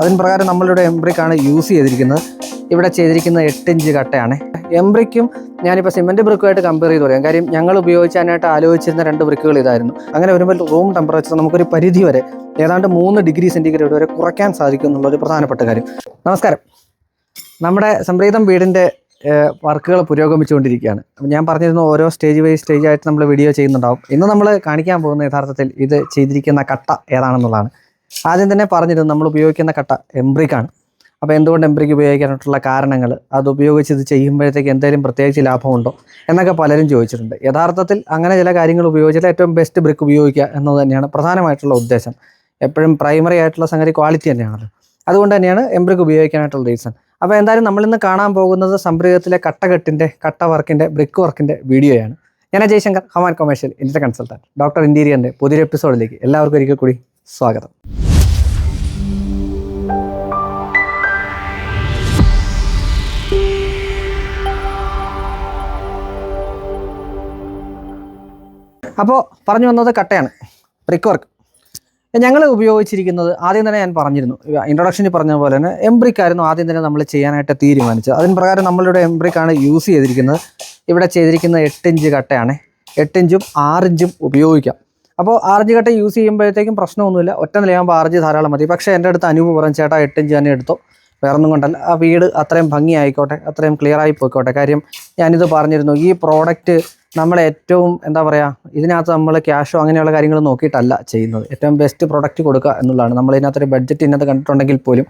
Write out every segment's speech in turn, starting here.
അതിന് പ്രകാരം നമ്മളിവിടെ എംബ്രിക്കാണ് യൂസ് ചെയ്തിരിക്കുന്നത്. ഇവിടെ ചെയ്തിരിക്കുന്ന എട്ട് ഇഞ്ച് കട്ടയാണ്. എംബ്രിക്കും ഞാനിപ്പോൾ സിമെന്റ് ബ്രിക്കുമായിട്ട് കമ്പയർ ചെയ്ത് പറയാം. കാര്യം ഞങ്ങൾ ഉപയോഗിക്കാനായിട്ട് ആലോചിച്ചിരുന്ന രണ്ട് ബ്രിക്കുകൾ ഇതായിരുന്നു. അങ്ങനെ വരുമ്പോൾ റൂം ടെമ്പറേച്ചർ നമുക്കൊരു പരിധി വരെ ഏതാണ്ട് മൂന്ന് ഡിഗ്രി സെന്റിഗ്രേഡ് വരെ കുറയ്ക്കാൻ സാധിക്കും എന്നുള്ളൊരു പ്രധാനപ്പെട്ട കാര്യം. നമസ്കാരം. നമ്മുടെ സംപ്രീതം വീടിന്റെ വർക്കുകൾ പുരോഗമിച്ചുകൊണ്ടിരിക്കുകയാണ്. ഞാൻ പറഞ്ഞിരുന്നു ഓരോ സ്റ്റേജ് ബൈ സ്റ്റേജ് ആയിട്ട് നമ്മൾ വീഡിയോ ചെയ്യുന്നുണ്ടാവും. ഇന്ന് നമ്മൾ കാണിക്കാൻ പോകുന്ന യഥാർത്ഥത്തിൽ ഇത് ചെയ്തിരിക്കുന്ന കട്ട ഏതാണെന്നുള്ളതാണ്. ആദ്യം തന്നെ പറഞ്ഞിരുന്നു നമ്മൾ ഉപയോഗിക്കുന്ന കട്ട എംബ്രിക്കാണ് അപ്പോൾ എന്തുകൊണ്ട് എംബ്രിക്ക് ഉപയോഗിക്കാനായിട്ടുള്ള കാരണങ്ങൾ അത് ഉപയോഗിച്ച് ഇത് ചെയ്യുമ്പോഴത്തേക്ക് എന്തെങ്കിലും പ്രത്യേകിച്ച് ലാഭമുണ്ടോ എന്നൊക്കെ പലരും ചോദിച്ചിട്ടുണ്ട്. യഥാർത്ഥത്തിൽ അങ്ങനെ ചില കാര്യങ്ങൾ ഉപയോഗിച്ചാൽ ഏറ്റവും ബെസ്റ്റ് ബ്രിക്ക് ഉപയോഗിക്കുക എന്നത് തന്നെയാണ് പ്രധാനമായിട്ടുള്ള ഉദ്ദേശം. എപ്പോഴും പ്രൈമറി ആയിട്ടുള്ള സംഗതി ക്വാളിറ്റി തന്നെയാണല്ലോ. അതുകൊണ്ട് തന്നെയാണ് എംബ്രിക്ക് ഉപയോഗിക്കാനായിട്ടുള്ള റീസൺ അപ്പോൾ എന്തായാലും നമ്മളിന്ന് കാണാൻ പോകുന്നത് സംപ്രീതത്തിലെ കട്ടകെട്ടിന്റെ കട്ട വർക്കിന്റെ ബ്രിക്ക് വർക്കിന്റെ വീഡിയോയാണ് ഞാൻ ജയശങ്കർ ഹമാൻ കൊമേഴ്ഷ്യൽ ഇന്ത്യൻ കൺസൾട്ടന്റ് ഡോക്ടർ ഇന്റീരിയറിന്റെ പുതിയൊരു എപ്പിസോഡിലേക്ക് എല്ലാവർക്കും ഒരിക്കൽ കൂടി സ്വാഗതം. അപ്പോൾ പറഞ്ഞു വന്നത് കട്ടയാണ്. ബ്രിക്ക് വർക്ക് ഞങ്ങൾ ഉപയോഗിച്ചിരിക്കുന്നത് ആദ്യം തന്നെ ഞാൻ പറഞ്ഞിരുന്നു. ഇൻട്രൊഡക്ഷനിൽ പറഞ്ഞ പോലെ തന്നെ എംബ്രിക്കായിരുന്നു ആദ്യം തന്നെ നമ്മൾ ചെയ്യാനായിട്ട് തീരുമാനിച്ചത്. അതിന് പ്രകാരം നമ്മളിവിടെ എംബ്രിക്കാണ് യൂസ് ചെയ്തിരിക്കുന്നത്. ഇവിടെ ചെയ്തിരിക്കുന്നത് എട്ട് ഇഞ്ച് കട്ടയാണ്. എട്ട് ഇഞ്ചും ഇഞ്ചും ഉപയോഗിക്കാം. അപ്പോൾ ആർജി കട്ട യൂസ് ചെയ്യുമ്പോഴത്തേക്കും പ്രശ്നമൊന്നുമില്ല. ഒറ്റ നിലയാകുമ്പോൾ ആർജി ധാരാളം മതി. പക്ഷേ എന്റെ അടുത്ത് അനുഭവം പറഞ്ഞു ചേട്ടാ എട്ട് ഇഞ്ച് തന്നെ എടുത്തോ. വേറൊന്നും കൊണ്ടല്ല. ആ വീട് അത്രയും ഭംഗി ആയിക്കോട്ടെ അത്രയും ക്ലിയർ ആയി പോയിക്കോട്ടെ കാര്യം ഞാനിത് പറഞ്ഞിരുന്നു ഈ പ്രോഡക്റ്റ് നമ്മൾ ഏറ്റവും എന്താ പറയുക ഇതിനകത്ത് നമ്മൾ ക്യാഷോ അങ്ങനെയുള്ള കാര്യങ്ങൾ നോക്കിയിട്ടല്ല ചെയ്യുന്നത്. ഏറ്റവും ബെസ്റ്റ് പ്രോഡക്റ്റ് കൊടുക്കുക എന്നുള്ളതാണ്. നമ്മൾ ഇതിനകത്തൊരു ബഡ്ജറ്റ് ഇതിനകത്ത് കണ്ടിട്ടുണ്ടെങ്കിൽ പോലും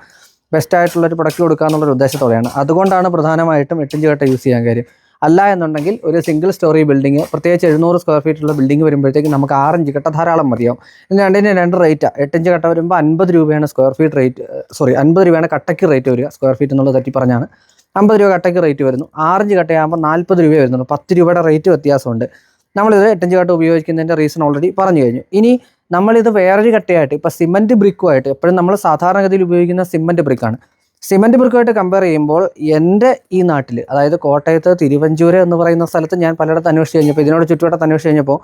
ബെസ്റ്റ് ആയിട്ടുള്ളൊരു പ്രൊഡക്റ്റ് കൊടുക്കുക എന്നുള്ളൊരു ഉദ്ദേശത്തോടെയാണ്. അതുകൊണ്ടാണ് പ്രധാനമായിട്ടും എട്ടിഞ്ച് കട്ട യൂസ് ചെയ്യാൻ കാര്യം. അല്ല എന്നുണ്ടെങ്കിൽ ഒരു സിംഗിൾ സ്റ്റോറി ബിൽഡിംഗ് പ്രത്യേകിച്ച് എഴുന്നൂറ് സ്ക്വയർ ഫീറ്റുള്ള ബിൽഡിംഗ് വരുമ്പോഴത്തേക്ക് നമുക്ക് ആറിഞ്ച് കട്ട ധാരാളം മതിയാവും. രണ്ടിന് രണ്ട് റേറ്റാണ് എട്ടഞ്ച് കട്ട വരുമ്പോൾ അൻപത് രൂപയാണ് സ്ക്വയർ ഫീറ്റ് റേറ്റ് സോറി അൻപത് രൂപയാണ് കട്ടയ്ക്ക് റേറ്റ് വരിക സ്ക്വയർ ഫീറ്റ് എന്നുള്ളത് തെറ്റി പറഞ്ഞാണ്. അമ്പത് രൂപ കട്ടയ്ക്ക് റേറ്റ് വരുന്നു. ആറഞ്ച് കട്ടയാകുമ്പോൾ നാൽപ്പത് രൂപ വരുന്നുള്ളൂ. പത്ത് രൂപയുടെ റേറ്റ് വ്യത്യാസമുണ്ട്. നമ്മളിത് എട്ടഞ്ച് കട്ട ഉപയോഗിക്കുന്നതിന്റെ റീസൺ ഓൾറെഡി പറഞ്ഞു കഴിഞ്ഞു. ഇനി നമ്മളിത് വേറൊരു കട്ടയായിട്ട് ഇപ്പോൾ സിമന്റ് ബ്രിക്കുമായിട്ട് എപ്പോഴും നമ്മൾ സാധാരണഗതിയിൽ ഉപയോഗിക്കുന്ന സിമന്റ് ബ്രിക്കാണ് സിമന്റ് ബ്രിക്കുമായിട്ട് കമ്പയർ ചെയ്യുമ്പോൾ എന്റെ ഈ നാട്ടിൽ അതായത് കോട്ടയത്ത് തിരുവഞ്ചൂര് എന്ന് പറയുന്ന സ്ഥലത്ത് ഞാൻ പലയിടത്ത് അന്വേഷിച്ച് കഴിഞ്ഞപ്പോൾ ഇതിനോട് ചുറ്റുവട്ടത്ത് അന്വേഷിച്ച് കഴിഞ്ഞപ്പോൾ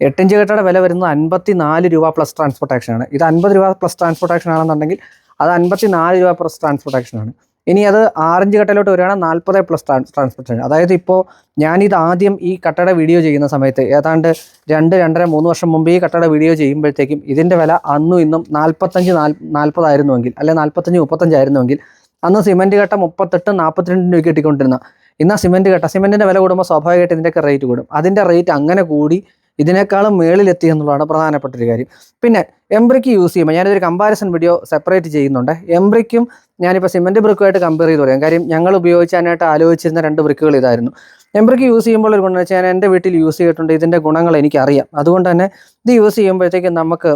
എട്ടിഞ്ച് കെട്ടയുടെ വില വരുന്നത് അൻപത്തി നാല് രൂപ പ്ലസ് ട്രാൻസ്പോർട്ടേഷൻ ആണ്. ഇത് അൻപത് രൂപ പ്ലസ് ട്രാൻസ്പോർട്ടേഷൻ ആണെന്നുണ്ടെങ്കിൽ അത് അൻപത്തി നാല് രൂപ പ്ലസ് ട്രാൻസ്പോർട്ടേഷൻ ആണ്. ഇനി അത് ആറഞ്ച് കട്ടയിലോട്ട് വരികയാണെങ്കിൽ നാൽപ്പത് പ്ലസ് ട്രാൻസ്പോർട്ടേഷൻ അതായത് ഇപ്പോൾ ഞാനിത് ആദ്യം ഈ കട്ടയുടെ വീഡിയോ ചെയ്യുന്ന സമയത്ത് ഏതാണ്ട് രണ്ട് രണ്ടര മൂന്ന് വർഷം മുമ്പ് ഈ കട്ടയുടെ വീഡിയോ ചെയ്യുമ്പോഴത്തേക്കും ഇതിന്റെ വില അന്നും ഇന്നും നാൽപ്പത്തഞ്ച് നാൽ നാൽപ്പതായിരുന്നുവെങ്കിൽ അല്ലെ നാൽപ്പത്തഞ്ച് മുപ്പത്തഞ്ചായിരുന്നുവെങ്കിൽ അന്ന് സിമെന്റ് കട്ട മുപ്പത്തെട്ട് നാൽപ്പത്തിരണ്ട് രൂപ കിട്ടിക്കൊണ്ടിരുന്ന. ഇന്ന് സിമെന്റ് കട്ട. സിമെന്റിന്റെ വില കൂടുമ്പോൾ സ്വാഭാവികമായിട്ട് ഇതിന്റെയൊക്കെ റേറ്റ് കൂടും. അതിന്റെ റേറ്റ് അങ്ങനെ കൂടി ഇതിനേക്കാളും മേളിലെത്തി എന്നുള്ളതാണ് പ്രധാനപ്പെട്ട ഒരു കാര്യം. പിന്നെ എംബ്രിക്ക് യൂസ് ചെയ്യുമ്പോൾ ഞാനിതൊരു കമ്പാരിസൺ വീഡിയോ സെപ്പറേറ്റ് ചെയ്യുന്നുണ്ട്. എംബ്രിക്കും ഞാനിപ്പോൾ സിമെന്റ് ബ്രിക്കുമായിട്ട് കമ്പയർ ചെയ്ത് പറയാം. കാര്യം ഞങ്ങൾ ഉപയോഗിക്കാനായിട്ട് ആലോചിച്ചിരുന്ന രണ്ട് ബ്രിക്കുകൾ ഇതായിരുന്നു. എംബ്രിക്ക് യൂസ് ചെയ്യുമ്പോൾ ഒരു ഗുണം വെച്ചാൽ ഞാൻ എന്റെ വീട്ടിൽ യൂസ് ചെയ്തിട്ടുണ്ട്. ഇതിന്റെ ഗുണങ്ങൾ എനിക്കറിയാം. അതുകൊണ്ട് തന്നെ ഇത് യൂസ് ചെയ്യുമ്പോഴത്തേക്കും നമുക്ക്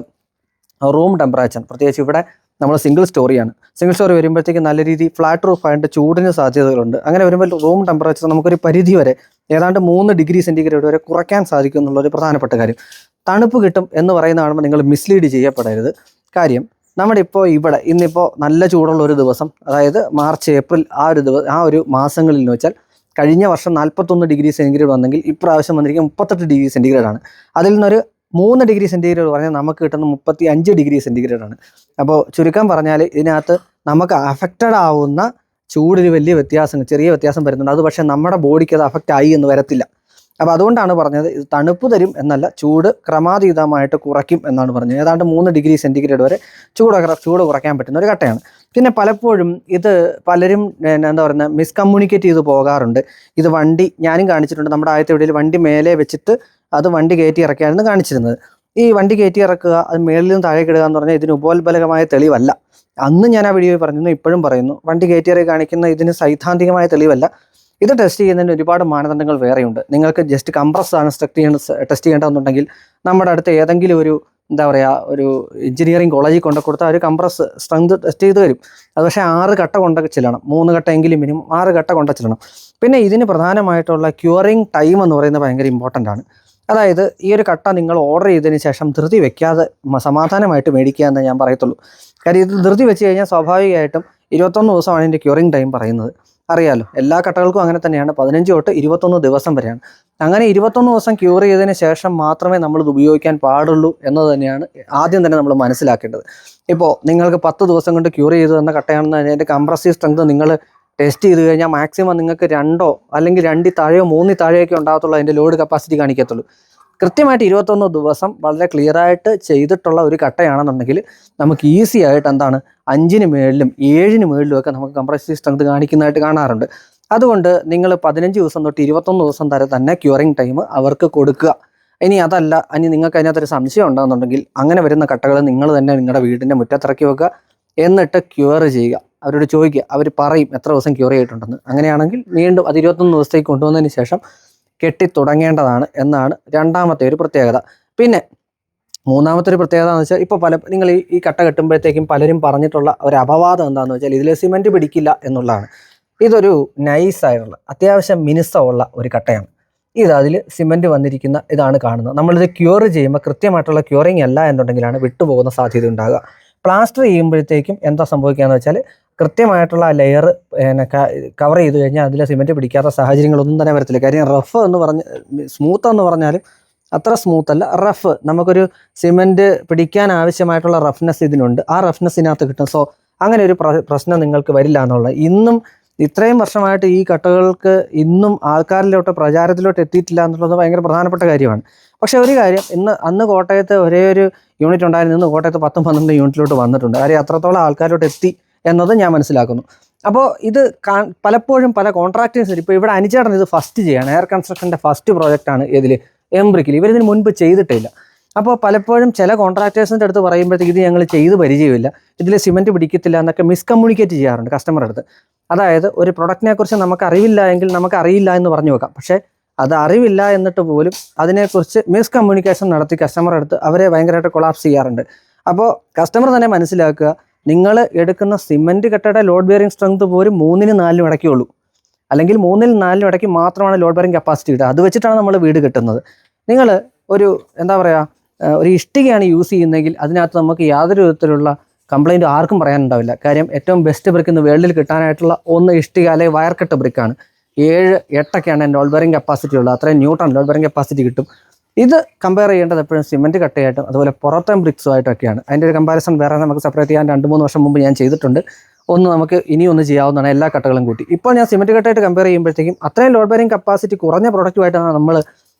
റൂം ടെമ്പറേച്ചർ പ്രത്യേകിച്ച് ഇവിടെ നമ്മൾ സിംഗിൾ സ്റ്റോറിയാണ് സിംഗിൾ സ്റ്റോറി വരുമ്പോഴത്തേക്ക് നല്ല രീതി ഫ്ലാറ്റ് റൂഫ് ആയിട്ട് ചൂടിന് സാധ്യതകളുണ്ട്. അങ്ങനെ വരുമ്പോൾ റൂം ടെമ്പറേച്ചർ നമുക്കൊരു പരിധി വരെ ഏതാണ്ട് മൂന്ന് ഡിഗ്രി സെന്റിഗ്രേഡ് വരെ കുറയ്ക്കാൻ സാധിക്കും എന്നുള്ളൊരു പ്രധാനപ്പെട്ട കാര്യം. തണുപ്പ് കിട്ടും എന്ന് പറയുന്ന കാണുമ്പോൾ നിങ്ങൾ മിസ്ലീഡ് ചെയ്യപ്പെടരുത്. കാര്യം നമ്മുടെ ഇപ്പോൾ ഇവിടെ ഇന്നിപ്പോൾ നല്ല ചൂടുള്ള ഒരു ദിവസം അതായത് മാർച്ച് ഏപ്രിൽ ആ ഒരു ദിവസം ആ ഒരു മാസങ്ങളിൽ എന്ന് വെച്ചാൽ കഴിഞ്ഞ വർഷം നാൽപ്പത്തൊന്ന് ഡിഗ്രി സെന്റിഗ്രേഡ് വന്നെങ്കിൽ ഇപ്രാവശ്യം വന്നിരിക്കും മുപ്പത്തെട്ട് ഡിഗ്രി സെന്റിഗ്രേഡ് ആണ്. അതിൽ നിന്നൊരു മൂന്ന് ഡിഗ്രി സെന്റിഗ്രേഡ് പറഞ്ഞാൽ നമുക്ക് കിട്ടുന്ന മുപ്പത്തി അഞ്ച് ഡിഗ്രി സെന്റിഗ്രേഡ് ആണ്. അപ്പോൾ ചുരുക്കം പറഞ്ഞാൽ ഇതിനകത്ത് നമുക്ക് അഫക്റ്റഡ് ആവുന്ന ചൂടിന് വലിയ വ്യത്യാസം ചെറിയ വ്യത്യാസം വരുന്നുണ്ട്. അത് പക്ഷേ നമ്മുടെ ബോഡിക്ക് അത് അഫക്റ്റ് ആയി എന്ന് വരത്തില്ല. അപ്പോൾ അതുകൊണ്ടാണ് പറഞ്ഞത് ഇത് തണുപ്പ് തരും എന്നല്ല ചൂട് ക്രമാതീതമായിട്ട് കുറയ്ക്കും എന്നാണ് പറഞ്ഞത്. ഏതാണ്ട് മൂന്ന് ഡിഗ്രി സെന്റിഗ്രേഡ് വരെ ചൂട് ചൂട് കുറയ്ക്കാൻ പറ്റുന്ന ഒരു കട്ടയാണ്. പിന്നെ പലപ്പോഴും ഇത് പലരും എന്താ പറയുക മിസ്കമ്മ്യൂണിക്കേറ്റ് ചെയ്ത് പോകാറുണ്ട്. ഇത് വണ്ടി ഞാനും കാണിച്ചിട്ടുണ്ട് നമ്മുടെ ആദ്യത്തെ വീഡിയോയിൽ വണ്ടി മേലെ വെച്ചിട്ട് അത് വണ്ടി കയറ്റി ഇറക്കിയായിരുന്നു കാണിച്ചിരുന്നത്. ഈ വണ്ടി കയറ്റി ഇറക്കുക അത് മേളിൽ നിന്ന് താഴേക്ക് ഇടുക എന്ന് പറഞ്ഞാൽ ഇതിന് ഉപോത്ബലകമായ തെളിവല്ല. അന്ന് ഞാൻ ആ വീഡിയോയിൽ പറഞ്ഞിരുന്നു ഇപ്പോഴും പറയുന്നു വണ്ടി കയറ്റി ഇറക്കി കാണിക്കുന്ന ഇതിന് സൈദ്ധാന്തികമായ തെളിവല്ല. ഇത് ടെസ്റ്റ് ചെയ്യുന്നതിന് ഒരുപാട് മാനദണ്ഡങ്ങൾ വേറെയുണ്ട്. നിങ്ങൾക്ക് ജസ്റ്റ് കംപ്രസ് ആണ് ടെസ്റ്റ് ചെയ്യേണ്ട ടെസ്റ്റ് ചെയ്യേണ്ടതെന്നുണ്ടെങ്കിൽ നമ്മുടെ അടുത്ത് ഏതെങ്കിലും ഒരു എന്താ പറയുക ഒരു എഞ്ചിനീയറിംഗ് കോളേജിൽ കൊണ്ട് കൊടുത്താൽ ഒരു കംപ്രസ് സ്ട്രെങ്ത് ടെസ്റ്റ് ചെയ്ത് തരും. അത് പക്ഷേ ആറ് ഘട്ട കൊണ്ട ചെല്ലണം. മൂന്ന് ഘട്ട എങ്കിലും മിനിമം ആറ് ഘട്ട കൊണ്ട ചെല്ലണം. പിന്നെ ഇതിന് പ്രധാനമായിട്ടുള്ള ക്യൂറിങ് ടൈം എന്ന് പറയുന്നത് ഭയങ്കര ഇമ്പോർട്ടന്റ് ആണ്. അതായത് ഈ ഒരു കട്ട നിങ്ങൾ ഓർഡർ ചെയ്തതിന് ശേഷം ധൃതി വെക്കാതെ സമാധാനമായിട്ട് മേടിക്കുക എന്ന് ഞാൻ പറയത്തുള്ളൂ. കാര്യം ഇത് ധൃതി വെച്ച് കഴിഞ്ഞാൽ സ്വാഭാവികമായിട്ടും ഇരുപത്തൊന്ന് ദിവസമാണ് ഇതിന്റെ ക്യൂറിങ് ടൈം പറയുന്നത്. അറിയാലോ. എല്ലാ കട്ടകൾക്കും അങ്ങനെ തന്നെയാണ്. പതിനഞ്ച് തൊട്ട് ഇരുപത്തൊന്ന് ദിവസം വരെയാണ്. അങ്ങനെ ഇരുപത്തൊന്ന് ദിവസം ക്യൂർ ചെയ്തതിന് ശേഷം മാത്രമേ നമ്മൾ ഇത് ഉപയോഗിക്കാൻ പാടുള്ളൂ എന്നത് തന്നെയാണ് ആദ്യം തന്നെ നമ്മൾ മനസ്സിലാക്കേണ്ടത്. ഇപ്പോൾ നിങ്ങൾക്ക് പത്ത് ദിവസം കൊണ്ട് ക്യൂർ ചെയ്ത് തന്ന കട്ടയാണെന്ന് അതിന്റെ കംപ്രസീവ് സ്ട്രെങ്ത് നിങ്ങൾ ടെസ്റ്റ് ചെയ്ത് കഴിഞ്ഞാൽ മാക്സിമം നിങ്ങൾക്ക് രണ്ടോ അല്ലെങ്കിൽ രണ്ടി താഴെയോ മൂന്നി താഴെയൊക്കെ ഉണ്ടാകത്തുള്ളൂ അതിന്റെ ലോഡ് കപ്പാസിറ്റി കാണിക്കത്തുള്ളൂ. കൃത്യമായിട്ട് ഇരുപത്തൊന്ന് ദിവസം വളരെ ക്ലിയർ ആയിട്ട് ചെയ്തിട്ടുള്ള ഒരു കട്ടയാണെന്നുണ്ടെങ്കിൽ നമുക്ക് ഈസി ആയിട്ട് എന്താണ് അഞ്ചിന് മേളിലും ഏഴിന് മേളിലും ഒക്കെ നമുക്ക് കംപ്രസീവ് സ്ട്രെങ്ത് കാണിക്കുന്നതായിട്ട് കാണാറുണ്ട്. അതുകൊണ്ട് നിങ്ങൾ പതിനഞ്ച് ദിവസം തൊട്ട് ഇരുപത്തൊന്ന് ദിവസം വരെ തന്നെ ക്യൂറിങ് ടൈം അവർക്ക് കൊടുക്കുക. ഇനി അതല്ല ഇനി നിങ്ങൾക്ക് അതിനകത്തൊരു സംശയം ഉണ്ടാകുന്നുണ്ടെങ്കിൽ അങ്ങനെ വരുന്ന കട്ടകൾ നിങ്ങൾ തന്നെ നിങ്ങളുടെ വീടിന്റെ മുറ്റത്തിറക്കി വെക്കുക. എന്നിട്ട് ക്യൂർ ചെയ്യുക. അവരോട് ചോദിക്കുക അവർ പറയും എത്ര ദിവസം ക്യൂർ ചെയ്തിട്ടുണ്ടെന്ന്. അങ്ങനെയാണെങ്കിൽ വീണ്ടും അത് ഇരുപത്തൊന്ന് ദിവസത്തേക്ക് കൊണ്ടുവന്നതിന് ശേഷം കെട്ടി തുടങ്ങേണ്ടതാണ് എന്നാണ് രണ്ടാമത്തെ ഒരു പ്രത്യേകത. പിന്നെ മൂന്നാമത്തെ ഒരു പ്രത്യേകത എന്ന് വെച്ചാൽ ഇപ്പോൾ പല നിങ്ങൾ ഈ ഈ കട്ട കെട്ടുമ്പോഴത്തേക്കും പലരും പറഞ്ഞിട്ടുള്ള ഒരു അപവാദം എന്താണെന്ന് വെച്ചാൽ ഇതിൽ സിമെന്റ് പിടിക്കില്ല എന്നുള്ളതാണ്. ഇതൊരു നൈസായുള്ള അത്യാവശ്യം മിനുസമുള്ള ഒരു കട്ടയാണ്. ഇത് അതിൽ സിമെന്റ് വന്നിരിക്കുന്ന ഇതാണ് കാണുന്നത്. നമ്മളിത് ക്യൂർ ചെയ്യുമ്പോൾ കൃത്യമായിട്ടുള്ള ക്യൂറിങ് അല്ല എന്നുണ്ടെങ്കിലാണ് വിട്ടുപോകുന്ന സാധ്യത ഉണ്ടാകുക പ്ലാസ്റ്റർ ചെയ്യുമ്പോഴത്തേക്കും എന്താ സംഭവിക്കുകയെന്ന് വെച്ചാൽ കൃത്യമായിട്ടുള്ള ലെയർ പിന്നെ കവർ ചെയ്ത് കഴിഞ്ഞാൽ അതിൽ സിമെന്റ് പിടിക്കാത്ത സാഹചര്യങ്ങളൊന്നും തന്നെ വരത്തില്ല. കാര്യം റഫ് എന്ന് പറഞ്ഞ് സ്മൂത്ത് എന്ന് പറഞ്ഞാലും അത്ര സ്മൂത്ത് അല്ല. റഫ് നമുക്കൊരു സിമെന്റ് പിടിക്കാൻ ആവശ്യമായിട്ടുള്ള റഫ്നെസ് ഇതിനുണ്ട്. ആ റഫ്നെസ്സിനകത്ത് കിട്ടും. സോ അങ്ങനെ ഒരു പ്രശ്നം നിങ്ങൾക്ക് വരില്ല എന്നുള്ളത്. ഇന്നും ഇത്രയും വർഷമായിട്ട് ഈ കട്ടകൾക്ക് ഇന്നും ആൾക്കാരിലോട്ട് പ്രചാരത്തിലോട്ട് എത്തിയിട്ടില്ല എന്നുള്ളത് ഭയങ്കര പ്രധാനപ്പെട്ട കാര്യമാണ്. പക്ഷേ ഒരു കാര്യം ഇന്ന് അന്ന് കോട്ടയത്ത് ഒരേ ഒരു യൂണിറ്റ് ഉണ്ടായിരുന്നു. ഇന്ന് കോട്ടയത്ത് പത്തും പന്ത്രണ്ട് യൂണിറ്റിലോട്ട് വന്നിട്ടുണ്ട്. കാര്യം അത്രത്തോളം ആൾക്കാരിലോട്ട് എത്തി എന്നത് ഞാൻ മനസ്സിലാക്കുന്നു. അപ്പോൾ ഇത് പലപ്പോഴും പല കോൺട്രാക്ടേഴ്സിൽ ഇപ്പോൾ ഇവിടെ അനിച്ചേട്ടൻ ഇത് ഫസ്റ്റ് ചെയ്യാണ്. എയർ കൺസ്ട്രക്ഷന്റെ ഫസ്റ്റ് പ്രോജക്റ്റാണ് ഇതിൽ എംബ്രിക്കിൽ ഇവരിതിന് മുൻപ് ചെയ്തിട്ടില്ല. അപ്പോൾ പലപ്പോഴും ചില കോൺട്രാക്ടേഴ്സിന്റെ അടുത്ത് പറയുമ്പോഴത്തേക്ക് ഇത് ഞങ്ങൾ ചെയ്ത് പരിചയമില്ല. ഇതിൽ സിമെന്റ് പിടിക്കത്തില്ല എന്നൊക്കെ മിസ്കമ്മ്യൂണിക്കേറ്റ് ചെയ്യാറുണ്ട് കസ്റ്റമറുടെ അടുത്ത്. അതായത് ഒരു പ്രൊഡക്റ്റിനെക്കുറിച്ച് നമുക്ക് അറിയില്ല എങ്കിൽ നമുക്ക് അറിയില്ല എന്ന് പറഞ്ഞു വെക്കാം. പക്ഷേ അത് അറിവില്ല എന്നിട്ട് പോലും അതിനെക്കുറിച്ച് മിസ്കമ്മ്യൂണിക്കേഷൻ നടത്തി കസ്റ്റമറെടുത്ത് അവരെ ഭയങ്കരമായിട്ട് കൊളാപ്സ് ചെയ്യാറുണ്ട്. അപ്പോൾ കസ്റ്റമർ തന്നെ മനസ്സിലാക്കുക നിങ്ങൾ എടുക്കുന്ന സിമെന്റ് കെട്ടയുടെ ലോഡ് ബെയറിംഗ് സ്ട്രെങ്ത് പോലും മൂന്നിന് നാലിനും ഇടയ്ക്കേ ഉള്ളൂ അല്ലെങ്കിൽ മൂന്നിൽ നാലിനും ഇടയ്ക്ക് മാത്രമാണ് ലോഡ് ബെയറിംഗ് കപ്പാസിറ്റി കിട്ടുക. അത് വെച്ചിട്ടാണ് നമ്മൾ വീട് കെട്ടുന്നത്. നിങ്ങൾ ഒരു എന്താ പറയുക ഒരു ഇഷ്ടികയാണ് യൂസ് ചെയ്യുന്നതെങ്കിൽ അതിനകത്ത് നമുക്ക് യാതൊരു വിധത്തിലുള്ള കംപ്ലൈന്റ് ആർക്കും പറയാനുണ്ടാവില്ല. കാര്യം ഏറ്റവും ബെസ്റ്റ് ബ്രിക്ക് ഇന്ന് വേൾഡിൽ കിട്ടാനായിട്ടുള്ള ഒന്ന് ഇഷ്ടിക അല്ലെങ്കിൽ വയർ കെട്ട് ബ്രിക്കാണ് ഏഴ് എട്ടൊക്കെയാണ് ലോഡ് ബെയറിംഗ് കപ്പാസിറ്റി ഉള്ളത്. അത്രയും ന്യൂട്ടൺ ലോഡ് ബെയറിംഗ് കപ്പാസിറ്റി കിട്ടും. ഇത് കമ്പയർ ചെയ്യേണ്ടത് എപ്പോഴും സിമെന്റ് കട്ടയായിട്ടും അതുപോലെ പുറത്തെ ബ്രിക്സും ആയിട്ടൊക്കെയാണ് അതിന്റെ ഒരു കമ്പാരിസൺ വേറെ നമുക്ക് സെപ്പറേറ്റ് ചെയ്യാൻ രണ്ട് മൂന്ന് വർഷം മുമ്പ് ഞാൻ ചെയ്തിട്ടുണ്ട്. ഒന്ന് നമുക്ക് ഇനി ഒന്ന് ചെയ്യാവുന്നതാണ് എല്ലാ കട്ടകളും കൂട്ടി. ഇപ്പോൾ ഞാൻ സിമെന്റ് കട്ടയായിട്ട് കമ്പയർ ചെയ്യുമ്പോഴത്തേക്കും അത്രയും ലോഡ് ബെയറിംഗ് കപ്പാസിറ്റി കുറഞ്ഞ പ്രൊഡക്റ്റുമായിട്ടാണ് നമ്മൾ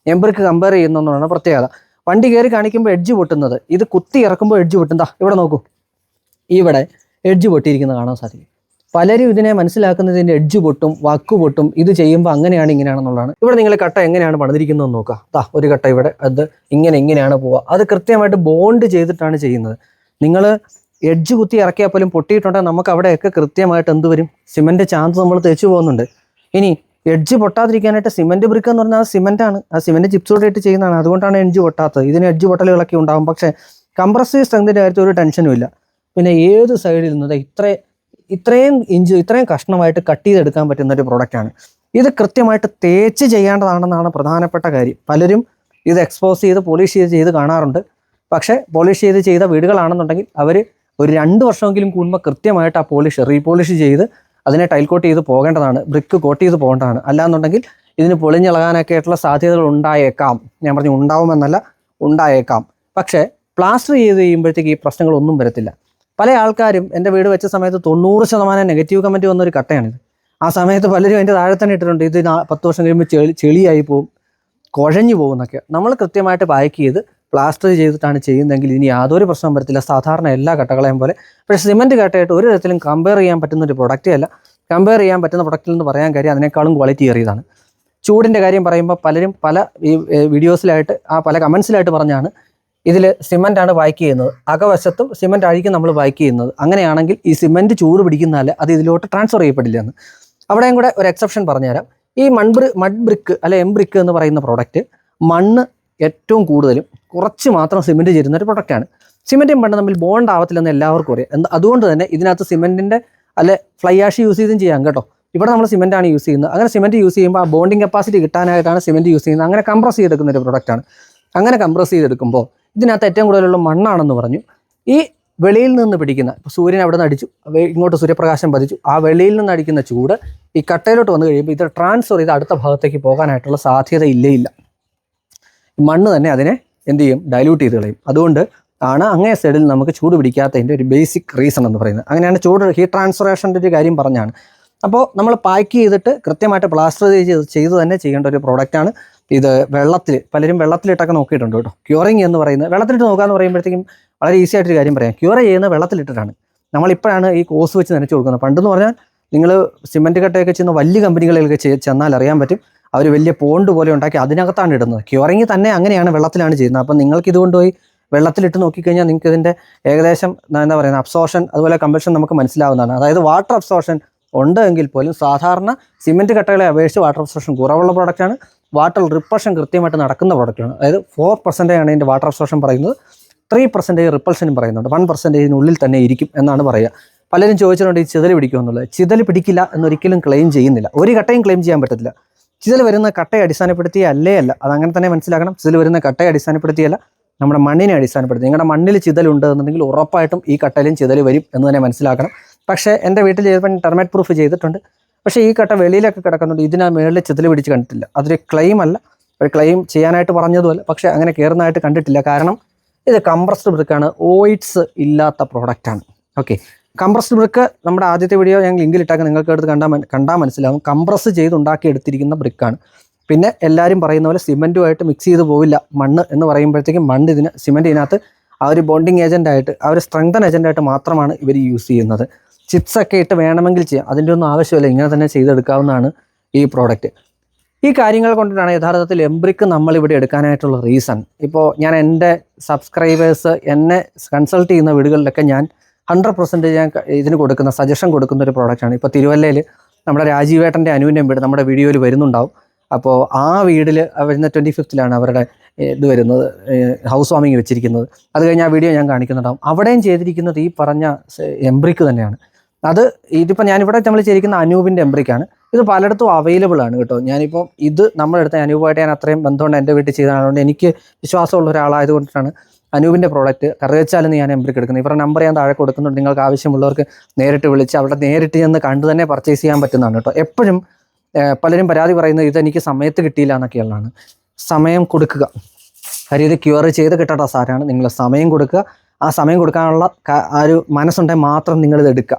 എംബ്രിക്ക് കമ്പയർ ചെയ്യുന്നതെന്നാണ് പ്രത്യേകത. വണ്ടി കയറി കാണിക്കുമ്പോൾ എഡ്ജ് പൊട്ടുന്നത്. ഇത് കുത്തി ഇറക്കുമ്പോൾ എഡ്ജ് പൊട്ടും. ദാ ഇവിടെ നോക്കൂ. ഇവിടെ എഡ്ജ് പൊട്ടിയിരിക്കുന്നത് കാണാൻ സാധിക്കും. പലരും ഇതിനെ മനസ്സിലാക്കുന്നതിന്റെ എഡ്ജ് പൊട്ടും വക്ക് പൊട്ടും ഇത് ചെയ്യുമ്പോൾ അങ്ങനെയാണ് ഇങ്ങനെയാണെന്നുള്ളതാണ്. ഇവിടെ നിങ്ങൾ കട്ട എങ്ങനെയാണ് പണിതിരിക്കുന്നതെന്ന് നോക്കുക. ദാ ഒരു കട്ട ഇവിടെ അത് ഇങ്ങനെ ഇങ്ങനെയാണ് പോവുക. അത് കൃത്യമായിട്ട് ബോണ്ട് ചെയ്തിട്ടാണ് ചെയ്യുന്നത്. നിങ്ങൾ എഡ്ജ് കുത്തി ഇറക്കിയാൽ പോലും പൊട്ടിയിട്ടുണ്ടെങ്കിൽ നമുക്ക് അവിടെയൊക്കെ കൃത്യമായിട്ട് എന്ത് വരും? സിമെന്റ് ചാന്ത് നമ്മൾ തേച്ച് പോകുന്നുണ്ട്. ഇനി എഡ്ജ് പൊട്ടാതിരിക്കാനായിട്ട് സിമെന്റ് ബ്രിക്ക് എന്ന് പറഞ്ഞാൽ സിമെന്റാണ് ആ സിമെന്റ് ചിപ്സോടെ ഇട്ട് ചെയ്യുന്നതാണ്. അതുകൊണ്ടാണ് എഡ്ജ് പൊട്ടാത്തത്. ഇതിന് എഡ്ജ് പൊട്ടലുകളൊക്കെ ഉണ്ടാകും പക്ഷേ കംപ്രസീവ് സ്ട്രെങ്തിന്റെ കാര്യത്തിൽ ഒരു ടെൻഷനും ഇല്ല. പിന്നെ ഏത് സൈഡിൽ നിന്നത് ഇത്ര ഇത്രയും ഇഞ്ച് ഇത്രയും കഷ്ണമായിട്ട് കട്ട് ചെയ്തെടുക്കാൻ പറ്റുന്ന ഒരു പ്രൊഡക്റ്റാണ് ഇത് കൃത്യമായിട്ട് തേച്ച് ചെയ്യേണ്ടതാണെന്നാണ് പ്രധാനപ്പെട്ട കാര്യം. പലരും ഇത് എക്സ്പോസ് ചെയ്ത് പോളിഷ് ചെയ്ത് ചെയ്ത് കാണാറുണ്ട്. പക്ഷേ പോളിഷ് ചെയ്ത് ചെയ്ത വീടുകളാണെന്നുണ്ടെങ്കിൽ അവർ ഒരു രണ്ട് വർഷമെങ്കിലും കൂടുമ്പോൾ കൃത്യമായിട്ട് ആ പോളിഷ് റീപോളിഷ് ചെയ്ത് അതിനെ ടൈൽ കോട്ട് ചെയ്ത് പോകേണ്ടതാണ് ബ്രിക്ക് കോട്ട് ചെയ്ത് പോകേണ്ടതാണ്. അല്ലാന്നുണ്ടെങ്കിൽ ഇതിന് പൊളിഞ്ഞിളകാനൊക്കെ ആയിട്ടുള്ള സാധ്യതകൾ ഉണ്ടായേക്കാം. ഞാൻ പറഞ്ഞു ഉണ്ടാവുമെന്നല്ല ഉണ്ടായേക്കാം. പക്ഷേ പ്ലാസ്റ്റർ ചെയ്ത് കഴിയുമ്പോഴത്തേക്ക് ഈ പ്രശ്നങ്ങളൊന്നും വരത്തില്ല. പല ആൾക്കാരും എന്റെ വീട് വെച്ച സമയത്ത് തൊണ്ണൂറ് ശതമാനം നെഗറ്റീവ് കമന്റ് വന്നൊരു കട്ടയാണിത്. ആ സമയത്ത് പലരും എന്റെ താഴെ തന്നെ ഇട്ടിട്ടുണ്ട്. ഇത് പത്ത് വർഷം കഴിയുമ്പോൾ ചെളി ചെളിയായി പോകും കുഴഞ്ഞു പോകുന്നൊക്കെ നമ്മൾ കൃത്യമായിട്ട് പാക്ക് ചെയ്ത് പ്ലാസ്റ്റർ ചെയ്തിട്ടാണ് ചെയ്യുന്നതെങ്കിൽ ഇനി യാതൊരു പ്രശ്നം വരത്തില്ല. സാധാരണ എല്ലാ കട്ടകളെയും പോലെ. പക്ഷേ സിമെന്റ് കട്ടയായിട്ട് ഒരു തരത്തിലും കമ്പയർ ചെയ്യാൻ പറ്റുന്ന ഒരു പ്രൊഡക്റ്റേ അല്ല. കമ്പയർ ചെയ്യാൻ പറ്റുന്ന പ്രൊഡക്റ്റിൽ നിന്ന് പറയാൻ കാര്യം അതിനേക്കാളും ക്വാളിറ്റി ഏറിയതാണ്. ചൂടിന്റെ കാര്യം പറയുമ്പോൾ പലരും പല ഈ വീഡിയോസിലായിട്ട് ആ പല കമൻസിലായിട്ട് പറഞ്ഞാണ് ഇതിൽ സിമെന്റ് ആണ് പാക്ക് ചെയ്യുന്നത്. അകവശത്തും സിമെന്റ് ആയിരിക്കും നമ്മൾ പാക്ക് ചെയ്യുന്നത്. അങ്ങനെയാണെങ്കിൽ ഈ സിമെന്റ് ചൂട് പിടിക്കുന്നതല്ല അത് ഇതിലോട്ട് ട്രാൻസ്ഫർ ചെയ്യപ്പെടില്ല എന്ന്. അവിടെയും കൂടെ ഒരു എക്സെപ്ഷൻ പറഞ്ഞുതരാം. ഈ മൺബ്രി മഡ് ബ്രിക്ക് അല്ലെ എം ബ്രിക്ക് എന്ന് പറയുന്ന പ്രോഡക്റ്റ് മണ്ണ് ഏറ്റവും കൂടുതലും കുറച്ച് മാത്രം സിമെന്റ് ചേരുന്ന ഒരു പ്രൊഡക്റ്റാണ് സിമെന്റും മണ്ണ് തമ്മിൽ ബോണ്ട് ആവത്തില്ലെന്ന് എല്ലാവർക്കും അറിയാം. അതുകൊണ്ട് തന്നെ ഇതിനകത്ത് സിമെന്റിന്റെ അല്ലെ ഫ്ലൈ ആഷ് യൂസ് ചെയ്തും ചെയ്യാം കേട്ടോ. ഇവിടെ നമ്മൾ സിമെന്റാണ് യൂസ് ചെയ്യുന്നത്. അങ്ങനെ സിമെന്റ് യൂസ് ചെയ്യുമ്പോൾ ആ ബോണ്ടിങ് കപ്പാസിറ്റി കിട്ടാനായിട്ടാണ് സിമെന്റ് യൂസ് ചെയ്യുന്നത്. അങ്ങനെ കംപ്രസ് ചെയ്തെടുക്കുന്ന ഒരു പ്രൊഡക്റ്റാണ് അങ്ങനെ കംപ്രസ് ചെയ്തെടുക്കുമ്പോൾ ഇതിനകത്ത് ഏറ്റവും കൂടുതലുള്ള മണ്ണാണെന്ന് പറഞ്ഞു. ഈ വെളിയിൽ നിന്ന് പിടിക്കുന്ന ഇപ്പോൾ സൂര്യൻ അവിടെ നിന്ന് അടിച്ചു ഇങ്ങോട്ട് സൂര്യപ്രകാശം പതിച്ചു ആ വെളിയിൽ നിന്ന് അടിക്കുന്ന ചൂട് ഈ കട്ടയിലോട്ട് വന്നു കഴിയുമ്പോൾ ഇത് ട്രാൻസ്ഫർ ചെയ്ത് അടുത്ത ഭാഗത്തേക്ക് പോകാനായിട്ടുള്ള സാധ്യത ഇല്ലേ ഇല്ല മണ്ണ് തന്നെ അതിനെ എന്ത് ചെയ്യും? ഡൈല്യൂട്ട് ചെയ്ത് കളയും. അതുകൊണ്ട് ആണ് അങ്ങേ സൈഡിൽ നമുക്ക് ചൂട് പിടിക്കാത്തതിന്റെ ഒരു ബേസിക് റീസൺ എന്ന് പറയുന്നത്. അങ്ങനെയാണ് ചൂട് ഹീറ്റ് ട്രാൻസ്ഫറേഷന്റെ ഒരു കാര്യം പറഞ്ഞാണ്. അപ്പോൾ നമ്മൾ പാക്ക് ചെയ്തിട്ട് കൃത്യമായിട്ട് പ്ലാസ്റ്റർ ചെയ്ത് ചെയ്ത് തന്നെ ചെയ്യേണ്ട ഒരു പ്രോഡക്റ്റാണ് ഇത് വെള്ളത്തിൽ പലരും വെള്ളത്തിലിട്ടൊക്കെ നോക്കിയിട്ടുണ്ട് കേട്ടോ. ക്യൂറിങ് എന്ന് പറയുന്നത് വെള്ളത്തിലിട്ട് നോക്കുക എന്ന് പറയുമ്പോഴത്തേക്കും വളരെ ഈസി ആയിട്ടൊരു കാര്യം പറയാം. ക്യൂർ ചെയ്യുന്നത് വെള്ളത്തിലിട്ടിട്ടാണ്. നമ്മളിപ്പോഴാണ് ഈ കോസ് വെച്ച് നനച്ച് കൊടുക്കുന്നത്. പണ്ടെന്ന് പറഞ്ഞാൽ നിങ്ങൾ സിമെന്റ് കട്ടയൊക്കെ ചെയ്യുന്ന വലിയ കമ്പനികളിലൊക്കെ ചെന്നാൽ അറിയാൻ പറ്റും. അവർ വലിയ പോണ്ട് പോലെ ഉണ്ടാക്കി അതിനകത്താണ് ഇടുന്നത്. ക്യൂറിങ് തന്നെ അങ്ങനെയാണ് വെള്ളത്തിലാണ് ചെയ്യുന്നത്. അപ്പം നിങ്ങൾക്ക് ഇത് കൊണ്ടുപോയി വെള്ളത്തിലിട്ട് നോക്കിക്കഴിഞ്ഞാൽ നിങ്ങൾക്ക് ഇതിന്റെ ഏകദേശം എന്താ പറയുന്നത് അബ്സോർഷൻ അതുപോലെ കമ്പൽഷൻ നമുക്ക് മനസ്സിലാവുന്നതാണ്. അതായത് വാട്ടർ അബ്സോർഷൻ ഉണ്ട് എങ്കിൽ പോലും സാധാരണ സിമെന്റ് കട്ടകളെ അപേക്ഷിച്ച് വാട്ടർ അബ്സോർഷൻ കുറവുള്ള പ്രോഡക്റ്റാണ് വാട്ടർ റിപ്പൾഷൻ കൃത്യമായിട്ട് നടക്കുന്ന പ്രോഡക്റ്റാണ്. അതായത് ഫോർ പെർസെന്റേജ് ആണ് ഇതിന്റെ വാട്ടർ അബ്സോർഷൻ പറയുന്നത്. ത്രീ പെർസെന്റേജ് റിപ്പൾഷനും പറയുന്നുണ്ട്. വൺ പെർസെന്റേജിനുള്ളിൽ തന്നെ ഇരിക്കും എന്നാണ് പറയുക. പലരും ചോദിച്ചിട്ടുണ്ട് ഈ ചിതൽ പിടിക്കുമെന്നുള്ളത് ചിതൽ പിടിക്കില്ല എന്നൊരിക്കലും ക്ലെയിം ചെയ്യുന്നില്ല. ഒരു കട്ടയും ക്ലെയിം ചെയ്യാൻ പറ്റത്തില്ല. ചിതൽ വരുന്ന കട്ടയെ അടിസ്ഥാനപ്പെടുത്തി അല്ലേ അല്ല. അതങ്ങനെ തന്നെ മനസ്സിലാക്കണം. ചിതൽ വരുന്ന കട്ടയെ അടിസ്ഥാനപ്പെടുത്തിയല്ല നമ്മുടെ മണ്ണിനെ അടിസ്ഥാനപ്പെടുത്തി. നിങ്ങളുടെ മണ്ണിൽ ചിതലുണ്ട് എന്നുണ്ടെങ്കിൽ ഉറപ്പായിട്ടും ഈ കട്ടയിലും ചിതൽ വരും എന്ന് തന്നെ മനസ്സിലാക്കണം. പക്ഷേ എന്റെ വീട്ടിൽ ചിലപ്പോൾ ടെർമേറ്റ് പ്രൂഫ് ചെയ്തിട്ടുണ്ട്. പക്ഷേ ഈ കട്ട വെളിയിലൊക്കെ കിടക്കുന്നുണ്ട്. ഇതിനാ മേളിൽ ചിതൽ പിടിച്ച് കണ്ടിട്ടില്ല. അതൊരു ക്ലെയിം അല്ല. ഒരു ക്ലെയിം ചെയ്യാനായിട്ട് പറഞ്ഞതുമല്ല. പക്ഷേ അങ്ങനെ കയറുന്നതായിട്ട് കണ്ടിട്ടില്ല. കാരണം ഇത് കംപ്രസ്ഡ് ബ്രിക്കാണ് ഓയിറ്റ്സ് ഇല്ലാത്ത പ്രോഡക്റ്റാണ് ഓക്കെ കംപ്രസ്ഡ് ബ്രിക്ക് നമ്മുടെ ആദ്യത്തെ വീഡിയോ ഞാൻ ലിങ്കിൽ ഇട്ടാക്കാൻ നിങ്ങൾക്ക് എടുത്ത് കണ്ടാൽ കണ്ടാൽ മനസ്സിലാവും. കംപ്രസ് ചെയ്ത് ഉണ്ടാക്കി എടുത്തിരിക്കുന്ന ബ്രിക്കാണ് പിന്നെ എല്ലാവരും പറയുന്ന പോലെ സിമെന്റുമായിട്ട് മിക്സ് ചെയ്ത് പോവില്ല. മണ്ണ് എന്ന് പറയുമ്പോഴത്തേക്കും മണ്ണ് ഇതിന് സിമെന്റ് ഇതിനകത്ത് ആ ഒരു ബോണ്ടിങ് ഏജന്റായിട്ട് ആ ഒരു സ്ട്രെങ്തൻ ഏജന്റായിട്ട് മാത്രമാണ് ഇവർ യൂസ് ചെയ്യുന്നത്. ചിപ്സ് ഒക്കെ ഇട്ട് വേണമെങ്കിൽ ചെയ്യാം. അതിന്റെ ഒന്നും ആവശ്യമില്ല. ഇങ്ങനെ തന്നെ ചെയ്തെടുക്കാവുന്നതാണ് ഈ പ്രോഡക്റ്റ് ഈ കാര്യങ്ങൾ കൊണ്ടിട്ടാണ് യഥാർത്ഥത്തിൽ എംബ്രിക്ക് നമ്മളിവിടെ എടുക്കാനായിട്ടുള്ള റീസൺ ഇപ്പോൾ ഞാൻ എന്റെ സബ്സ്ക്രൈബേഴ്സ് എന്നെ കൺസൾട്ട് ചെയ്യുന്ന വീടുകളിലൊക്കെ ഞാൻ ഹൺഡ്രഡ് പെർസെന്റേജ് ഞാൻ ഇതിന് കൊടുക്കുന്ന സജഷൻ കൊടുക്കുന്ന ഒരു പ്രോഡക്റ്റാണ് ഇപ്പോൾ തിരുവല്ലയിൽ നമ്മുടെ രാജീവേട്ടന്റെ അനുവിന്റെ വീട് നമ്മുടെ വീഡിയോയിൽ വരുന്നുണ്ടാവും. അപ്പോൾ ആ വീടിൽ വരുന്ന ട്വന്റി ഫിഫ്ത്തിലാണ് അവരുടെ ഇത് വരുന്നത് ഹൗസ് വാമിങ് വെച്ചിരിക്കുന്നത്. അത് കഴിഞ്ഞ് ആ വീഡിയോ ഞാൻ കാണിക്കുന്നുണ്ടാവും. അവിടെയും ചെയ്തിരിക്കുന്നത് ഈ പറഞ്ഞ എംബ്രിക്ക് തന്നെയാണ്. അത് ഇതിപ്പോൾ ഞാനിവിടെ നമ്മൾ ചെയ്തിരിക്കുന്ന അനൂപിന്റെ എംബ്രിക്കാണ്. ഇത് പലയിടത്തും അവൈലബിൾ ആണ് കേട്ടോ. ഞാനിപ്പോൾ ഇത് നമ്മളെടുത്ത അനൂപായിട്ട് ഞാൻ അത്രയും ബന്ധമുണ്ട് എന്റെ വീട്ടിൽ ചെയ്തതുകൊണ്ട് എനിക്ക് വിശ്വാസമുള്ള ഒരാളായതുകൊണ്ടാണ് അനൂപിന്റെ പ്രോഡക്റ്റ് കറുകച്ചാലെന്ന് ഞാൻ എംബ്രിക്ക് എടുക്കുന്നത്. ഇവരുടെ നമ്പർ ഞാൻ താഴെ കൊടുക്കുന്നുണ്ട്. നിങ്ങൾക്ക് ആവശ്യമുള്ളവർക്ക് നേരിട്ട് വിളിച്ച് അവിടെ നേരിട്ട് ചെന്ന് കണ്ടു തന്നെ പർച്ചേസ് ചെയ്യാൻ പറ്റുന്നതാണ് കേട്ടോ. എപ്പോഴും പലരും പരാതി പറയുന്നത് ഇതെനിക്ക് സമയത്ത് കിട്ടിയില്ല എന്നൊക്കെയുള്ളതാണ് സമയം കൊടുക്കുക. കാര്യം ഇത് ക്യൂർ ചെയ്ത് കിട്ടേണ്ട സാധനമാണ്. നിങ്ങൾ സമയം കൊടുക്കുക. ആ സമയം കൊടുക്കാനുള്ള ആ ഒരു മനസ്സുണ്ടെങ്കിൽ മാത്രം നിങ്ങളിത് എടുക്കുക.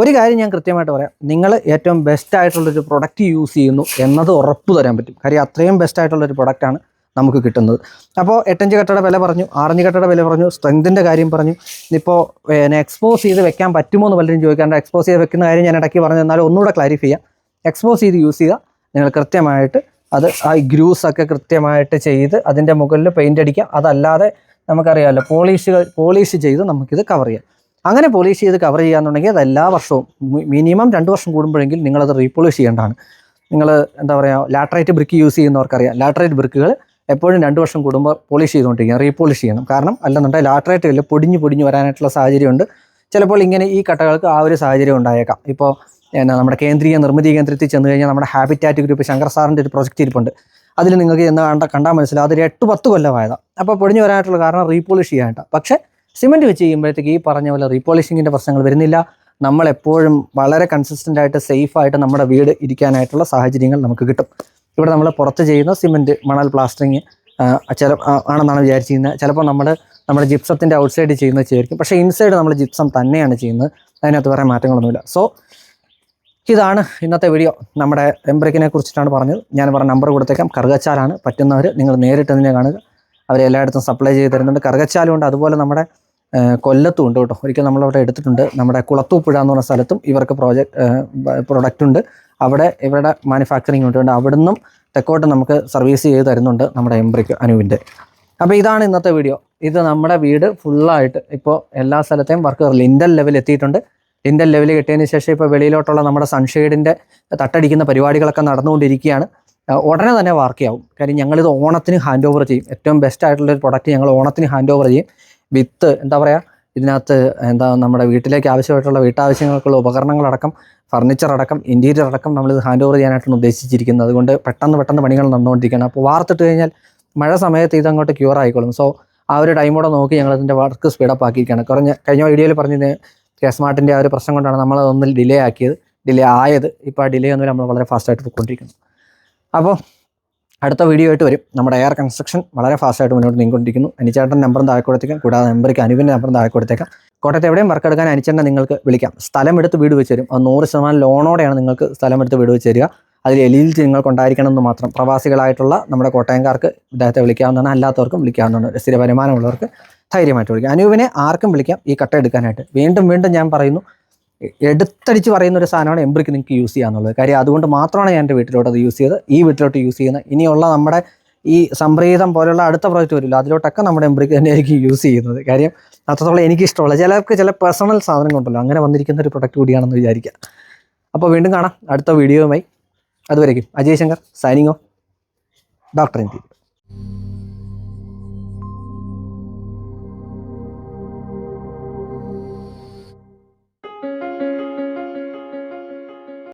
ഒരു കാര്യം ഞാൻ കൃത്യമായിട്ട് പറയാം. നിങ്ങൾ ഏറ്റവും ബെസ്റ്റ് ആയിട്ടുള്ളൊരു പ്രൊഡക്റ്റ് യൂസ് ചെയ്യുന്നു എന്നത് ഉറപ്പ് തരാൻ പറ്റും. കാര്യം അത്രയും ബെസ്റ്റ് ആയിട്ടുള്ളൊരു പ്രൊഡക്റ്റാണ് നമുക്ക് കിട്ടുന്നത്. അപ്പോൾ എട്ടഞ്ച് കട്ടയുടെ വില പറഞ്ഞു ആറഞ്ച് കട്ടയുടെ വില പറഞ്ഞു സ്ട്രെങ്തിന്റെ കാര്യം പറഞ്ഞു. ഇപ്പോൾ എക്സ്പോസ് ചെയ്ത് വെക്കാൻ പറ്റുമോ എന്ന് പലരും ചോദിക്കാണ്ട് എക്സ്പോസ് ചെയ്ത് വെക്കുന്ന കാര്യം ഞാൻ ഇടയ്ക്ക് പറഞ്ഞു എന്നാലും ഒന്നുകൂടെ ക്ലാരിഫൈ ചെയ്യാം. എക്സ്പോസ് ചെയ്ത് യൂസ് ചെയ്യുക നിങ്ങൾ കൃത്യമായിട്ട് അത് ആ ഗ്രൂസൊക്കെ കൃത്യമായിട്ട് ചെയ്ത് അതിന്റെ മുകളിൽ പെയിന്റ് അടിക്കുക. അതല്ലാതെ നമുക്കറിയാമല്ലോ പോളിഷുകൾ പോളിഷ് ചെയ്ത് നമുക്കിത് കവർ ചെയ്യാം. അങ്ങനെ പോളിഷ് ചെയ്ത് കവർ ചെയ്യാന്നുണ്ടെങ്കിൽ അത് എല്ലാ വർഷവും മിനിമം രണ്ട് വർഷം കൂടുമ്പോഴെങ്കിൽ നിങ്ങളത് റീപോളിഷ് ചെയ്യേണ്ടതാണ്. നിങ്ങൾ എന്താ പറയുക ലാട്രൈറ്റ് ബ്രിക്ക് യൂസ് ചെയ്യുന്നവർക്കറിയാം. ലാട്രൈറ്റ് ബ്രിക്കുകൾ എപ്പോഴും രണ്ട് വർഷം കൂടുമ്പോൾ പോളിഷ് ചെയ്തുകൊണ്ടിരിക്കുക റീപോളിഷ് ചെയ്യണം. കാരണം അല്ലെന്നുണ്ടെങ്കിൽ ലാട്രൈറ്റ് വലിയ പൊടിഞ്ഞ് പൊടിഞ്ഞ് വരാനായിട്ടുള്ള സാഹചര്യമുണ്ട്. ചിലപ്പോൾ ഇങ്ങനെ ഈ കട്ടകൾക്ക് ആ ഒരു സാഹചര്യം ഉണ്ടായേക്കാം. ഇപ്പോൾ എന്നാ നമ്മുടെ കേന്ദ്രീയ നിർമ്മിതി കേന്ദ്രത്തിൽ ചെന്ന് കഴിഞ്ഞാൽ നമ്മുടെ ഹാബിറ്റാറ്റ് ഗ്രൂപ്പ് ശങ്കർ സാറിന്റെ ഒരു പ്രൊജക്റ്റ് ഇരിപ്പുണ്ട്. അതിൽ നിങ്ങൾക്ക് എന്ന് കണ്ട കണ്ടാൽ മനസ്സിലാവും. അതൊരു എട്ട് പത്ത് കൊല്ലമായതാണ്. അപ്പോൾ പൊടിഞ്ഞു വരാനായിട്ടുള്ള കാരണം റീപോളിഷ് ചെയ്യാനായിട്ടാണ്. പക്ഷേ സിമെന്റ് വെച്ച് ചെയ്യുമ്പോഴത്തേക്ക് ഈ പറഞ്ഞ പോലെ റീപോളിഷിങ്ങിന്റെ പ്രശ്നങ്ങൾ വരുന്നില്ല. നമ്മളെപ്പോഴും വളരെ കൺസിസ്റ്റന്റ് ആയിട്ട് സേഫായിട്ട് നമ്മുടെ വീട് ഇരിക്കാനായിട്ടുള്ള സാഹചര്യങ്ങൾ നമുക്ക് കിട്ടും. ഇവിടെ നമ്മൾ പുറത്ത് ചെയ്യുന്ന സിമെന്റ് മണൽ പ്ലാസ്റ്ററിങ് ചില ആണെന്നാണ് വിചാരിച്ചിരുന്നത്. ചിലപ്പോൾ നമ്മൾ നമ്മുടെ ജിപ്സത്തിന്റെ ഔട്ട്സൈഡ് ചെയ്യുന്നത് ചെയ്യായിരിക്കും പക്ഷേ ഇൻസൈഡ് നമ്മൾ ജിപ്സം തന്നെയാണ് ചെയ്യുന്നത്. അതിനകത്ത് വേറെ മാറ്റങ്ങളൊന്നുമില്ല. സോ ഇതാണ് ഇന്നത്തെ വീഡിയോ നമ്മുടെ എംബ്രേക്കിനെ കുറിച്ചിട്ടാണ് പറഞ്ഞത്. ഞാൻ പറഞ്ഞ നമ്പർ കൊടുത്തേക്കാം. കറുകച്ചാലാണ് പറ്റുന്നവർ നിങ്ങൾ നേരിട്ട് തന്നെ കാണുക. അവർ എല്ലായിടത്തും സപ്ലൈ ചെയ്ത് തരുന്നുണ്ട്. കറുകച്ചാലുണ്ട്. അതുപോലെ നമ്മുടെ കൊല്ലത്തും ഉണ്ട് കേട്ടോ. ഒരിക്കൽ നമ്മളവിടെ എടുത്തിട്ടുണ്ട്. നമ്മുടെ കുളത്തൂപ്പുഴ എന്ന് പറഞ്ഞ സ്ഥലത്തും ഇവർക്ക് പ്രോജക്റ്റ് പ്രൊഡക്റ്റ് ഉണ്ട്. അവിടെ ഇവരുടെ മാനുഫാക്ചറിങ് ഉണ്ട്. അവിടുന്നും തെക്കോട്ട് നമുക്ക് സർവീസ് ചെയ്ത് തരുന്നുണ്ട് നമ്മുടെ എംബ്രിക്ക് അനുവിന്റെ അപ്പോൾ ഇതാണ് ഇന്നത്തെ വീഡിയോ ഇത് നമ്മുടെ വീട് ഫുള്ളായിട്ട് ഇപ്പോൾ എല്ലാ സ്ഥലത്തെയും വർക്ക് ലിൻഡൽ ലെവൽ എത്തിയിട്ടുണ്ട്. ലിൻഡൽ ലെവൽ കിട്ടിയതിന് ശേഷം ഇപ്പോൾ വെളിയിലോട്ടുള്ള നമ്മുടെ സൺഷെയ്ഡിന്റെ തട്ടടിക്കുന്ന പരിപാടികളൊക്കെ നടന്നുകൊണ്ടിരിക്കുകയാണ്. ഉടനെ തന്നെ വർക്ക് ആവും കാര്യം ഞങ്ങളിത് ഓണത്തിന് ഹാൻഡ് ഓവർ ചെയ്യും. ഏറ്റവും ബെസ്റ്റ് ആയിട്ടുള്ള ഒരു പ്രൊഡക്റ്റ് ഞങ്ങൾ ഓണത്തിന് ഹാൻഡ് ഓവർ ചെയ്യും. വിത്ത് എന്താ പറയുക ഇതിനകത്ത് എന്താ നമ്മുടെ വീട്ടിലേക്ക് ആവശ്യമായിട്ടുള്ള വീട്ടാവശ്യങ്ങൾക്കുള്ള ഉപകരണങ്ങളടക്കം ഫർണിച്ചർ അടക്കം ഇന്റീരിയർ അടക്കം നമ്മളിത് ഹാൻഡ് ഓവർ ചെയ്യാനായിട്ടാണ് ഉദ്ദേശിച്ചിരിക്കുന്നത്. അതുകൊണ്ട് പെട്ടെന്ന് പെട്ടെന്ന് പണികൾ നടന്നുകൊണ്ടിരിക്കുകയാണ്. അപ്പോൾ വാർത്തിട്ട് കഴിഞ്ഞാൽ മഴ സമയത്ത് ഇതങ്ങോട്ട് ക്യൂർ ആയിക്കോളും. സോ ആ ഒരു ടൈമോടെ നോക്കി ഞങ്ങൾ അതിന്റെ വർക്ക് സ്പീഡപ്പ് ആക്കിയിരിക്കുകയാണ്. കുറഞ്ഞ കഴിഞ്ഞ വീഡിയോയിൽ പറഞ്ഞത് കെ സ്മാർട്ടിന്റെ ആ ഒരു പ്രശ്നം കൊണ്ടാണ് നമ്മൾ ഡിലേ ആക്കിയത്. ഡിലേ ആയത്. ഇപ്പോൾ ആ ഡിലേ ഒന്നും നമ്മൾ വളരെ ഫാസ്റ്റായിട്ട് പോയിക്കൊണ്ടിരിക്കുന്നു. അപ്പോൾ അടുത്ത വീഡിയോ ആയിട്ട് വരും. നമ്മുടെ എയർ കൺസ്ട്രക്ഷൻ വളരെ ഫാസ്റ്റായിട്ട് മുന്നോട്ട് നീങ്ങിക്കൊണ്ടിരിക്കുന്നു. അനിച്ചേട്ടൻ നമ്പറും താഴെ കൊടുത്തേക്കാം. കൂടാതെ നമ്പർക്ക് അനുവിന്റെ നമ്പറും താഴെ കൊടുത്തേക്കാം. കോട്ടയത്ത് എവിടെയും വർക്ക് എടുക്കാൻ അനിച്ചേട്ടനെ നിങ്ങൾക്ക് വിളിക്കാം. സ്ഥലം എടുത്ത് വീട് വെച്ച് തരും. അത് നൂറ് ശതമാനം ലോണോടെയാണ് നിങ്ങൾക്ക് സ്ഥലം എടുത്ത് വീട് വെച്ച് തരിക. അതിൽ എലിയിൽ നിങ്ങൾക്ക് ഉണ്ടായിരിക്കണം എന്ന് മാത്രം. പ്രവാസികളായിട്ടുള്ള നമ്മുടെ കോട്ടയംകാർക്ക് ഇദ്ദേഹത്തെ വിളിക്കാവുന്നതാണ്. അല്ലാത്തവർക്കും വിളിക്കാവുന്നതാണ്. സ്ഥിര വരുമാനമുള്ളവർക്ക് ധൈര്യമായിട്ട് വിളിക്കാം. അനൂപിനെ ആർക്കും വിളിക്കാം. ഈ കട്ട എടുക്കാനായിട്ട്. വീണ്ടും വീണ്ടും ഞാൻ പറയുന്നു എടുത്തടിച്ച് പറയുന്ന ഒരു സാധനമാണ് എംബ്രിക്ക് നിങ്ങൾക്ക് യൂസ് ചെയ്യാന്നുള്ളത്. കാര്യം അതുകൊണ്ട് മാത്രമാണ് ഞാൻ എന്റെ വീട്ടിലോട്ട് അത് യൂസ് ചെയ്ത് ഈ വീട്ടിലോട്ട് യൂസ് ചെയ്യുന്നത് ഇനിയുള്ള നമ്മുടെ ഈ സംപ്രീതം പോലെയുള്ള അടുത്ത പ്രോജക്റ്റ് വരില്ല. അതിലോട്ടൊക്കെ നമ്മുടെ എംബ്രിക്ക് തന്നെയായിരിക്കും യൂസ് ചെയ്യുന്നത്. കാര്യം അത്രത്തോളം എനിക്കിഷ്ടമുള്ള ചിലർക്ക് ചില പേഴ്സണൽ സാധനം കൊണ്ടല്ലോ അങ്ങനെ വന്നിരിക്കുന്ന ഒരു പ്രൊഡക്റ്റ് കൂടിയാണെന്ന് വിചാരിക്കുക. അപ്പോൾ വീണ്ടും കാണാം. അടുത്ത വീഡിയോയുമായി അതുവരേക്കും. Ajay Shankar signing off doctor India